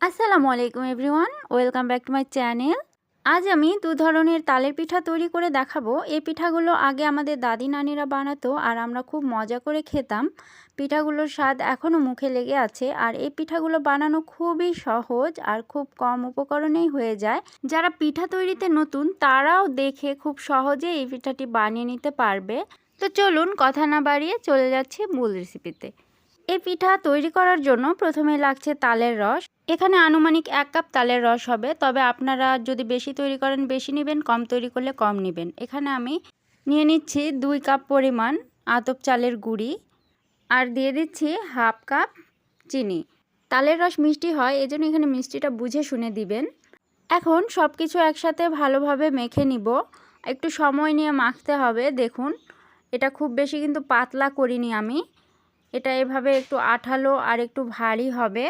আসসালামু আলাইকুম everyone, welcome back to my channel. আজ আমি দু ধরনের তালের পিঠা তৈরি করে দেখাবো। এই পিঠাগুলো আগে আমাদের দাদি নানিরা বানাতো আর আমরা খুব মজা করে খেতাম। পিঠাগুলোর স্বাদ এখনও মুখে লেগে আছে আর এই পিঠাগুলো বানানো খুবই সহজ আর খুব কম উপকরণেই হয়ে যায়। যারা পিঠা তৈরিতে নতুন, তারাও দেখে খুব সহজে এই পিঠাটি বানিয়ে নিতে পারবে। তো চলুন কথা না বাড়িয়ে চলে যাচ্ছি মূল রেসিপিতে এই পিঠা তৈরি করার জন্য প্রথমে লাগছে তালের রস। এখানে আনুমানিক এক কাপ তালের রস হবে, তবে আপনারা যদি বেশি তৈরি করেন, বেশি নেবেন, কম তৈরি করলে কম নেবেন। এখানে আমি নিয়ে নিচ্ছি দুই কাপ পরিমাণ আতপ চালের গুঁড়ি আর দিয়ে দিচ্ছি হাফ কাপ চিনি। তালের রস মিষ্টি হয়, এজন্য এখানে মিষ্টিটা বুঝে শুনে দিবেন। এখন সব কিছু একসাথে ভালোভাবে মেখে নিব। একটু সময় নিয়ে মাখতে হবে, দেখুন। এটা খুব বেশি কিন্তু পাতলা করিনি আমি। এটা এভাবে একটু আঠালো আর একটু ভারী হবে।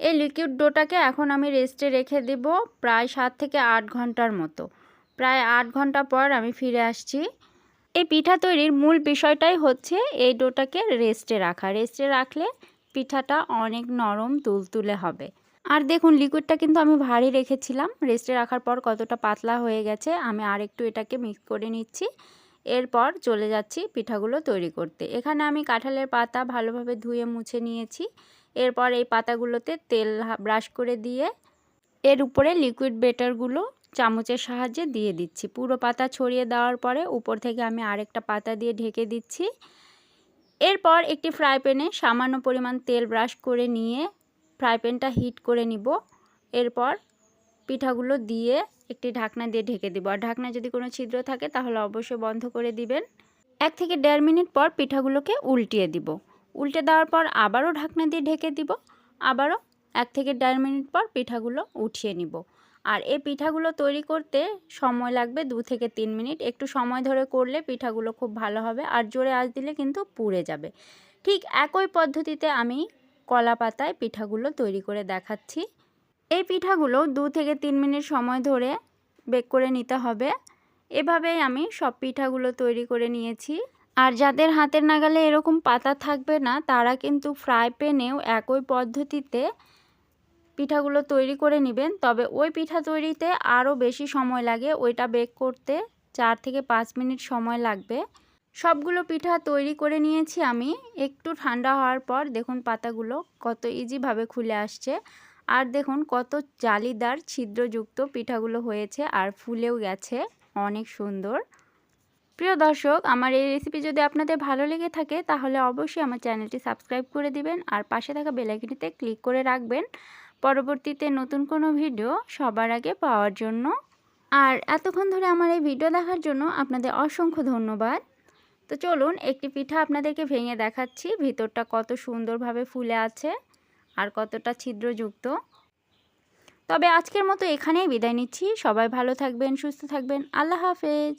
এই লিকুইড ডোটাকে এখন আমি রেস্টে রেখে দেব প্রায় সাত থেকে আট ঘণ্টার মতো। প্রায় আট ঘণ্টা পর আমি ফিরে আসছি। এই পিঠা তৈরির মূল বিষয়টাই হচ্ছে এই ডোটাকে রেস্টে রাখা। রেস্টে রাখলে পিঠাটা অনেক নরম তুলতুলে হবে। আর দেখুন লিকুইডটা কিন্তু আমি ভারী রেখেছিলাম। রেস্টে রাখার পর কতটা পাতলা হয়ে গেছে, আমি আর একটু এটাকে মিক্স করে নিচ্ছি। এরপর চলে যাচ্ছি পিঠাগুলো তৈরি করতে। এখানে আমি কাঁঠালের পাতা ভালোভাবে ধুয়ে মুছে নিয়েছি। এরপর এই পাতাগুলোতে তেল ব্রাশ করে দিয়ে এর উপরে লিকুইড বেটারগুলো চামচের সাহায্যে দিয়ে দিচ্ছি। পুরো পাতা ছড়িয়ে দেওয়ার পরে উপর থেকে আমি আরেকটা পাতা দিয়ে ঢেকে দিচ্ছি। এরপর একটি ফ্রাই প্যানে সামান্য পরিমাণ তেল ব্রাশ করে নিয়ে ফ্রাই প্যানটা হিট করে নিব। এরপর পিঠাগুলো দিয়ে একটি ঢাকনা দিয়ে ঢেকে দিব। আর ঢাকনা যদি কোনো ছিদ্র থাকে তাহলে অবশ্যই বন্ধ করে দিবেন। এক থেকে দেড় মিনিট পর পিঠাগুলোকে উল্টিয়ে দিব। উল্টে দেওয়ার পর আবারও ঢাকনা দিয়ে ঢেকে দিব। আবারও এক থেকে দেড় মিনিট পর পিঠাগুলো উঠিয়ে নিব। আর এই পিঠাগুলো তৈরি করতে সময় লাগবে দু থেকে তিন মিনিট। একটু সময় ধরে করলে পিঠাগুলো খুব ভালো হবে আর জোরে আঁচ দিলে কিন্তু পুড়ে যাবে। ঠিক একই পদ্ধতিতে আমি কলা পাতায় পিঠাগুলো তৈরি করে দেখাচ্ছি। এই পিঠাগুলো দু থেকে তিন মিনিট সময় ধরে বেক করে নিতে হবে। এভাবেই আমি সব পিঠাগুলো তৈরি করে নিয়েছি। আর যাদের হাতের নাগালে এরকম পাতা থাকবে না, তারা কিন্তু ফ্রাই প্যানেও একই পদ্ধতিতে পিঠাগুলো তৈরি করে নেবেন। তবে ওই পিঠা তৈরিতে আরও বেশি সময় লাগে। ওইটা বেক করতে চার থেকে পাঁচ মিনিট সময় লাগবে। সবগুলো পিঠা তৈরি করে নিয়েছি আমি। একটু ঠান্ডা হওয়ার পর দেখুন পাতাগুলো কত ইজিভাবে খুলে আসছে। আর দেখুন কত জালিদার, ছিদ্রযুক্ত পিঠাগুলো হয়েছে আর ফুলেও গেছে। অনেক সুন্দর। প্রিয় দর্শক, আমার এই রেসিপি যদি আপনাদের ভালো লেগে থাকে, তাহলে অবশ্যই আমার চ্যানেলটি সাবস্ক্রাইব করে দিবেন আর পাশে থাকা বেলাইকনিতে ক্লিক করে রাখবেন। পরবর্তীতে নতুন কোনো ভিডিও সবার আগে পাওয়ার জন্য। আর এতক্ষণ ধরে আমার এই ভিডিও দেখার জন্য আপনাদের অসংখ্য ধন্যবাদ। তো চলুন, একটি পিঠা আপনাদেরকে ভেঙে দেখাচ্ছি। ভিতরটা কত সুন্দরভাবে ফুলে আছে আর কতটা ছিদ্রযুক্ত। তবে আজকের মতো এখানেই বিদায় নিচ্ছি। সবাই ভালো থাকবেন, সুস্থ থাকবেন। আল্লাহ হাফেজ।